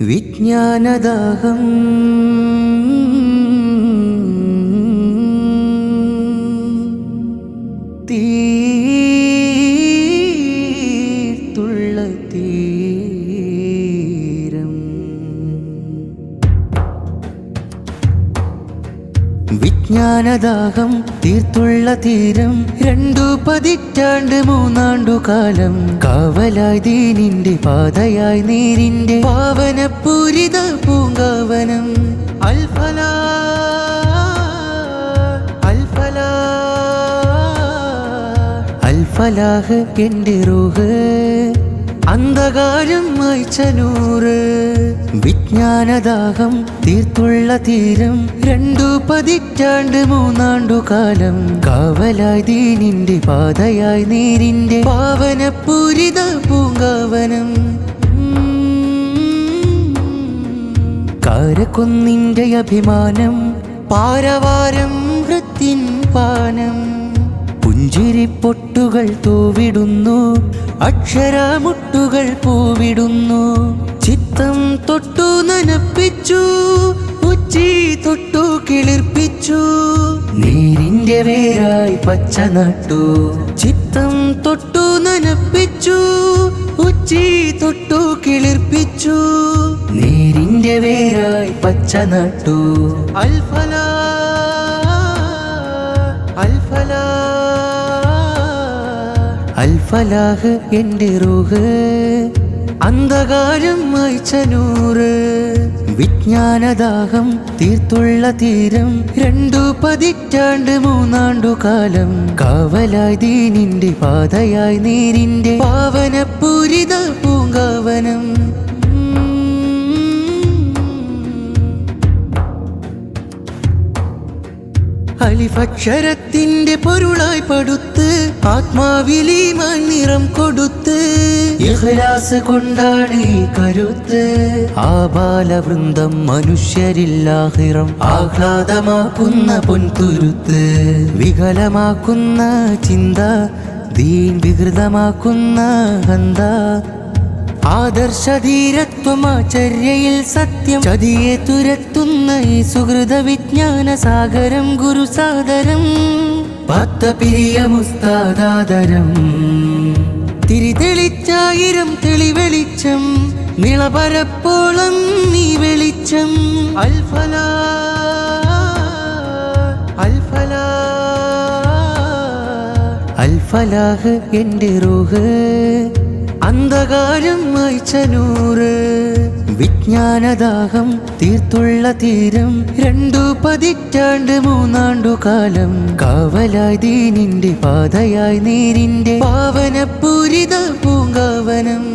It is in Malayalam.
വിജ്ഞാനദാഹം. വിജ്ഞാനദാഹം തീർത്തുള്ള തീരം. രണ്ടു പതിറ്റാണ്ട് മൂന്നാണ്ടു കാലം. കാവലായി ദീനിന്റെ പാതയായി നീരിന്റെ പാവനപൂരിത പൂങ്കാവനം. അൽഫല അൽഫല അൽഫലാഹ് എന്റെ റൂഹ്. അന്ധകാരം മൈച്ചനൂറ് വിജ്ഞാനദാഹം തീർത്തുള്ള തീരം. രണ്ടു പതിറ്റാണ്ട് മൂന്നാണ്ടു കാലം. കാവലായി ദീനിന്റെ പാതയായി നീരിന്റെ പാവനപൂരിത പൂങ്കാവനം. കാരക്കൊന്നിന്റെ അഭിമാനം പാരവാരം വൃത്തിൻ പാനം. പുഞ്ചിരിപ്പൊട്ടുകൾ തൂവിടുന്നു അക്ഷരമുട്ടുകൾ പൂവിടുന്നു. ചിത്തം തൊട്ടു നനപ്പിച്ചു ഉച്ചി തൊട്ടു കിളിർപ്പിച്ചു. നീരിന്റെ വേരായി പച്ച നട്ടു ചിത്തം തൊട്ടു നനപ്പിച്ചു ഉച്ചി തൊട്ടു കിളിർപ്പിച്ചു. നീരിന്റെ വേരായി പച്ച നട്ടു. അൽഫല അൽഫലാ. അൽഫലാഹ് എന്റെ റൂഹ് അന്ധകാരം മായ്ച്ച നൂറ് വിജ്ഞാനദാഹം തീർത്തുള്ള തീരം രണ്ടു പതിറ്റാണ്ട് മൂന്നാണ്ടു കാലം കാവലായി ദീനിന്റെ പാതയായി നീരിന്റെ പാവനപൂരിത പൂങ്കാവനം അലിഫക്ഷരത്തിന്റെ പൊരുളായി പടുത്ത് ആത്മാവിലി മണ്ണിറം കൊടുത്ത് ഇഖ്ലാസ് കൊണ്ടാണ് കരുത്ത്. ആ ബാലവൃന്ദം മനുഷ്യരില്ലാഹിറം ആഹ്ലാദമാക്കുന്ന പൊൻതുരുത്ത്. വികലമാക്കുന്ന ചിന്ത ദീൻ വികൃതമാക്കുന്ന ഹന്ത ആദർശധീരത്വമാചര്യയിൽ സത്യം. ചതിയെ തുരത്തുന്ന ഈ സുഹൃത വിജ്ഞാന സാഗരം ഗുരുസാദരം പത്തപിരിയമുസ്താദാദരം തിരിതെളിച്ചായിരം തെളിവെളിച്ചം നിളപരപ്പോളം നീ വെളിച്ചം. അൽഫല അൽഫല അൽഫലാഹ് എന്റെ റൂഹ്. അന്ധകാരം മായ്ച്ച നൂറ് വിജ്ഞാനദാഹം തീർത്തുള്ള തീരം. രണ്ടു പതിറ്റാണ്ട് മൂന്നാണ്ടു കാലം. കാവലായി ദീനിന്റെ പാതയായി നീരിന്റെ പാവനപൂരിത പൂങ്കാവനം.